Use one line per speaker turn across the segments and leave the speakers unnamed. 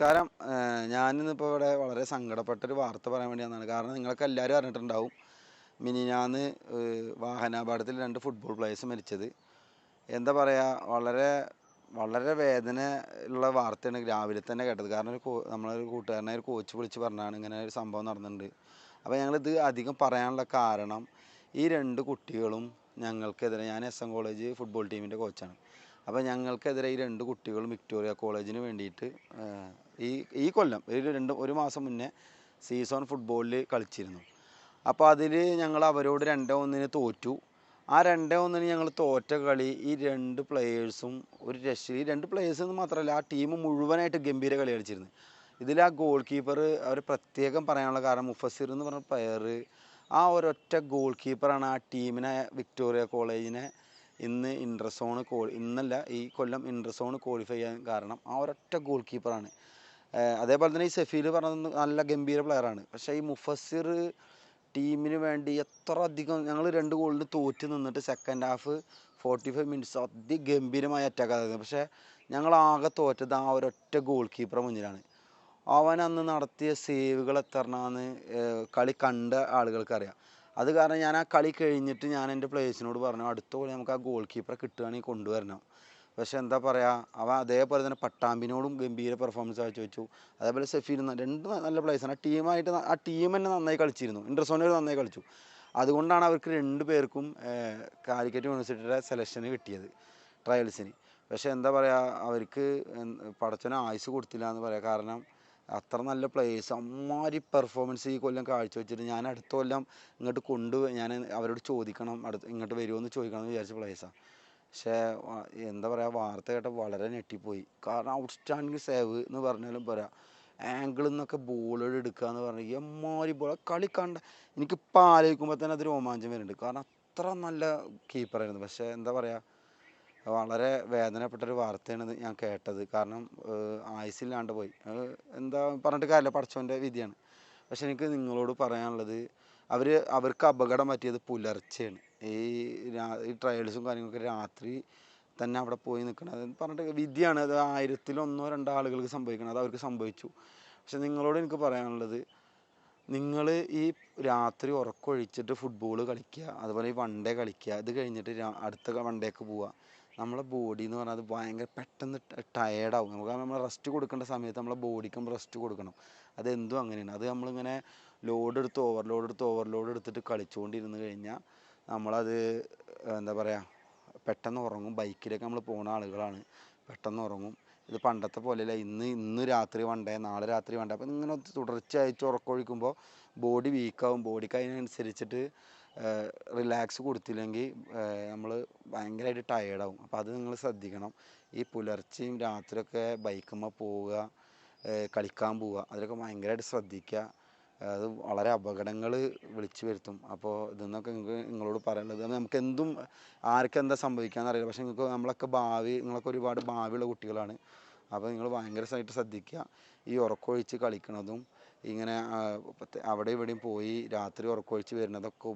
നമസ്കാരം. ഞാനിന്നിപ്പോൾ ഇവിടെ വളരെ സങ്കടപ്പെട്ടൊരു വാർത്ത പറയാൻ വേണ്ടി വന്നതാണ്. കാരണം നിങ്ങളൊക്കെ എല്ലാവരും അറിഞ്ഞിട്ടുണ്ടാവും മിനിഞ്ഞാന്ന് ഏഹ് വാഹനാപകടത്തിൽ രണ്ട് ഫുട്ബോൾ പ്ലേയേഴ്സ് മരിച്ചത്. എന്താ പറയുക വളരെ വളരെ വേദന ഉള്ള വാർത്തയാണ് രാവിലെ തന്നെ കേട്ടത്. കാരണം ഒരു നമ്മളൊരു കൂട്ടുകാരനെ ഒരു കോച്ച് വിളിച്ച് പറഞ്ഞാണ് ഇങ്ങനെ ഒരു സംഭവം നടന്നിട്ടുണ്ട്. അപ്പോൾ ഞങ്ങളിത് അധികം പറയാനുള്ള കാരണം ഈ രണ്ട് കുട്ടികളും ഞങ്ങൾക്കെതിരെ ഞാൻ എസ് എം കോളേജ് ഫുട്ബോൾ ടീമിന്റെ കോച്ചാണ് അപ്പോൾ ഞങ്ങൾക്കെതിരെ ഈ രണ്ട് കുട്ടികളും വിക്ടോറിയ കോളേജിന് വേണ്ടിയിട്ട് ഈ ഈ കൊല്ലം ഒരു രണ്ട് ഒരു മാസം മുന്നേ സീസൺ ഫുട്ബോളിൽ കളിച്ചിരുന്നു. അപ്പോൾ അതിൽ ഞങ്ങൾ അവരോട് രണ്ടേ ഒന്നിന് തോറ്റു. ആ രണ്ടേ ഒന്നിന് ഞങ്ങൾ തോറ്റ കളി ഈ രണ്ട് പ്ലെയേഴ്സും ഒരു രക്ഷ ഈ രണ്ട് പ്ലെയേഴ്സ് എന്ന് മാത്രമല്ല ആ ടീം മുഴുവനായിട്ട് ഗംഭീര കളി കളിച്ചിരുന്നു. ഇതിൽ ആ ഗോൾ കീപ്പർ അവർ പ്രത്യേകം പറയാനുള്ള കാരണം മുഫസിർ എന്ന് പറഞ്ഞ പ്ലെയർ ആ ഒരൊറ്റ ഗോൾ കീപ്പറാണ് ആ ടീമിനെ വിക്ടോറിയ കോളേജിനെ ഇന്ന് ഇൻട്രസോണ് കോ ഇന്നല്ല ഈ കൊല്ലം ഇൻട്രസോണ് ക്വാളിഫൈ ചെയ്യാൻ കാരണം ആ ഒരൊറ്റ ഗോൾ കീപ്പറാണ് അതേപോലെ തന്നെ ഈ സെഫീൽ പറഞ്ഞത് നല്ല ഗംഭീര പ്ലെയറാണ് പക്ഷേ ഈ മുഫസിർ ടീമിന് വേണ്ടി എത്ര അധികം ഞങ്ങൾ രണ്ട് ഗോളിന് തോറ്റ് നിന്നിട്ട് second half forty five minutes അതിഗംഭീരമായി attack ആയിരുന്നു പക്ഷേ ഞങ്ങൾ ആകെ തോറ്റത് ആ ഒരൊറ്റ ഗോൾ കീപ്പറെ മുന്നിലാണ്. അവൻ അന്ന് നടത്തിയ സേവുകൾ എത്രണെന്ന് കളി കണ്ട ആളുകൾക്കറിയാം അത് കാരണം ഞാൻ ആ കളി കഴിഞ്ഞിട്ട് ഞാൻ എന്റെ പ്ലേയേഴ്സിനോട് പറഞ്ഞു അടുത്ത കളി നമുക്ക് ആ ഗോൾ കീപ്പറെ കിട്ടുകയാണെങ്കിൽ കൊണ്ടുവരണം. പക്ഷെ എന്താ പറയുക അവൻ അതേപോലെ തന്നെ പട്ടാമ്പിനോടും ഗംഭീര പെർഫോമൻസ് കാഴ്ച വെച്ചു. അതേപോലെ സെഫീൽ രണ്ട് നല്ല പ്ലേയേഴ്സാണ് ആ ടീമായിട്ട് ആ ടീം തന്നെ നന്നായി കളിച്ചിരുന്നു. ഇന്റർസോണിൽ നന്നായി കളിച്ചു. അതുകൊണ്ടാണ് അവർക്ക് രണ്ട് പേർക്കും കാലിക്കറ്റ് യൂണിവേഴ്സിറ്റിയുടെ സെലക്ഷന് കിട്ടിയത് ട്രയൽസിന് പക്ഷേ എന്താ പറയുക അവർക്ക് പടച്ചന ആയുസ് കൊടുത്തില്ല എന്ന് പറയാം. കാരണം അത്ര നല്ല പ്ലേസ് അമ്മാരി പെർഫോമൻസ് ഈ കൊല്ലം കാഴ്ചവെച്ചിട്ട് ഞാൻ അടുത്ത കൊല്ലം ഇങ്ങോട്ട് കൊണ്ടുപോയി ഞാൻ അവരോട് ചോദിക്കണം അടുത്ത് ഇങ്ങോട്ട് വരുമോ എന്ന് ചോദിക്കണം എന്ന് വിചാരിച്ച പ്ലേയേഴ്സാണ് പക്ഷേ എന്താ പറയുക വാർത്ത കേട്ട വളരെ ഞെട്ടിപ്പോയി. കാരണം ഔട്ട്സ്റ്റാൻഡിങ് സേവ് എന്ന് പറഞ്ഞാലും പോരാ ആംഗിളിൽ നിന്നൊക്കെ ബോളുകൾ എടുക്കുക എന്ന് പറഞ്ഞാൽ എമ്മാരി ബോൾ കളി കണ്ട എനിക്കിപ്പോൾ ആലോചിക്കുമ്പോൾ തന്നെ അത് രോമാഞ്ചം വരുന്നുണ്ട്. കാരണം അത്ര നല്ല കീപ്പറായിരുന്നു പക്ഷേ എന്താ പറയുക വളരെ വേദനപ്പെട്ടൊരു വാർത്തയാണ് ഞാൻ കേട്ടത്. കാരണം ആയുസില്ലാണ്ട് പോയി. എന്താ പറഞ്ഞിട്ട് കാര്യമില്ല. പഠിച്ചവന്റെ വിധിയാണ്. പക്ഷെ എനിക്ക് നിങ്ങളോട് പറയാനുള്ളത് അവർ അവർക്ക് അപകടം പറ്റിയത് പുലർച്ചെയാണ്. ഈ ഈ ട്രയൽസും കാര്യങ്ങളൊക്കെ രാത്രി തന്നെ അവിടെ പോയി നിൽക്കണം അത് പറഞ്ഞിട്ട് വിധിയാണ് അത് ആയിരത്തിലൊന്നോ രണ്ടോ ആളുകൾക്ക് സംഭവിക്കണം അത് അവർക്ക് സംഭവിച്ചു. പക്ഷെ നിങ്ങളോട് എനിക്ക് പറയാനുള്ളത് നിങ്ങൾ ഈ രാത്രി ഉറക്കൊഴിച്ചിട്ട് ഫുട്ബോൾ കളിക്കുക അതുപോലെ ഈ വൺഡേ കളിക്കുക ഇത് കഴിഞ്ഞിട്ട് അടുത്ത വൺഡേക്ക് പോവുക. നമ്മളെ ബോഡി എന്ന് പറഞ്ഞാൽ അത് ഭയങ്കര പെട്ടെന്ന് ടയേർഡാവും നമുക്ക് നമ്മൾ റെസ്റ്റ് കൊടുക്കേണ്ട സമയത്ത് നമ്മളെ ബോഡിക്ക് റെസ്റ്റ് കൊടുക്കണം. അതെന്തും അങ്ങനെയാണ്. അത് നമ്മളിങ്ങനെ ലോഡ് എടുത്ത് ഓവർലോഡ് എടുത്ത് ഓവർലോഡ് എടുത്തിട്ട് കളിച്ചുകൊണ്ടിരുന്ന് കഴിഞ്ഞാൽ നമ്മളത് എന്താ പറയുക പെട്ടെന്ന് ഉറങ്ങും. ബൈക്കിലൊക്കെ നമ്മൾ പോകുന്ന ആളുകളാണ്. പെട്ടെന്ന് ഉറങ്ങും. ഇത് പണ്ടത്തെ പോലെയല്ല. ഇന്ന് ഇന്ന് രാത്രി വണ്ടേ നാളെ രാത്രി വണ്ടേ. അപ്പം ഇങ്ങനെ തുടർച്ചയായിട്ട് ഉറക്കൊഴിക്കുമ്പോൾ ബോഡി വീക്കാവും. ബോഡിക്ക് അതിനനുസരിച്ചിട്ട് റിലാക്സ് കൊടുത്തില്ലെങ്കിൽ നമ്മൾ ഭയങ്കരമായിട്ട് ടയേർഡാവും അപ്പോൾ അത് നിങ്ങൾ ശ്രദ്ധിക്കണം. ഈ പുലർച്ചെയും രാത്രിയൊക്കെ ബൈക്കുമ്മ പോവുക കളിക്കാൻ പോവുക. അതിലൊക്കെ ഭയങ്കരമായിട്ട് ശ്രദ്ധിക്കുക. അത് വളരെ അപകടങ്ങൾ വിളിച്ചു വരുത്തും. അപ്പോൾ ഇതെന്നൊക്കെ നിങ്ങൾക്ക് നിങ്ങളോട് പറയാനുള്ളത് നമുക്ക് എന്തും ആർക്ക് എന്താ സംഭവിക്കാന്ന് അറിയില്ല. പക്ഷേ നിങ്ങൾക്ക് നമ്മളൊക്കെ ഭാവി നിങ്ങളൊക്കെ ഒരുപാട് ഭാവിയുള്ള കുട്ടികളാണ്. അപ്പോൾ നിങ്ങൾ ഭയങ്കരമായിട്ട് ശ്രദ്ധിക്കുക. ഈ ഉറക്കമൊഴിച്ച് കളിക്കണതും ഇങ്ങനെ അവിടെ ഇവിടെയും പോയി രാത്രി ഉറക്കമൊഴിച്ച് വരുന്നതൊക്കെ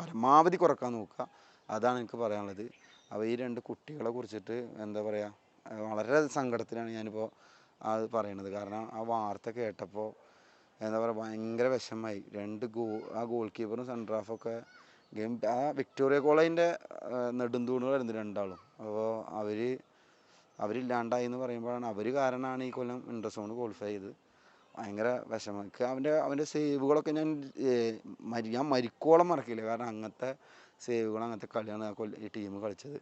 പരമാവധി കുറയ്ക്കാൻ നോക്കുക. അതാണ് എനിക്ക് പറയാനുള്ളത്. അപ്പോൾ ഈ രണ്ട് കുട്ടികളെ കുറിച്ചിട്ട് എന്താ പറയുക വളരെ സങ്കടത്തിലാണ് ഞാനിപ്പോൾ അത് പറയണത്. കാരണം ആ വാർത്ത കേട്ടപ്പോൾ എന്താ പറയുക ഭയങ്കര വിഷമമായി. രണ്ട് ഗോ ആ ഗോൾ കീപ്പറും സെന്റർ ഒക്കെ ഗെയിം ആ വിക്ടോറിയ കോളേജിന്റെ നെടുന്തൂണുകളായിരുന്നു രണ്ടാളും. അപ്പോൾ അവർ അവരില്ലാണ്ടായി എന്ന് പറയുമ്പോഴാണ് അവർ കാരണമാണ് ഈ കൊല്ലം ഇൻട്രസോൺ ക്വാളിഫൈ ചെയ്ത്. ഭയങ്കര വിഷമം. അവന്റെ അവന്റെ സേവുകളൊക്കെ ഞാൻ മരി ഞാൻ മരിക്കോളം മറക്കില്ല. കാരണം അങ്ങനത്തെ സേവുകൾ അങ്ങനത്തെ കളിയാണ് ആ കൊല്ലം ഈ ടീം കളിച്ചത്.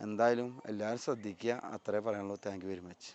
എന്തായാലും എല്ലാവരും ശ്രദ്ധിക്കുക. അത്രേ പറയാനുള്ളൂ. Thank you very much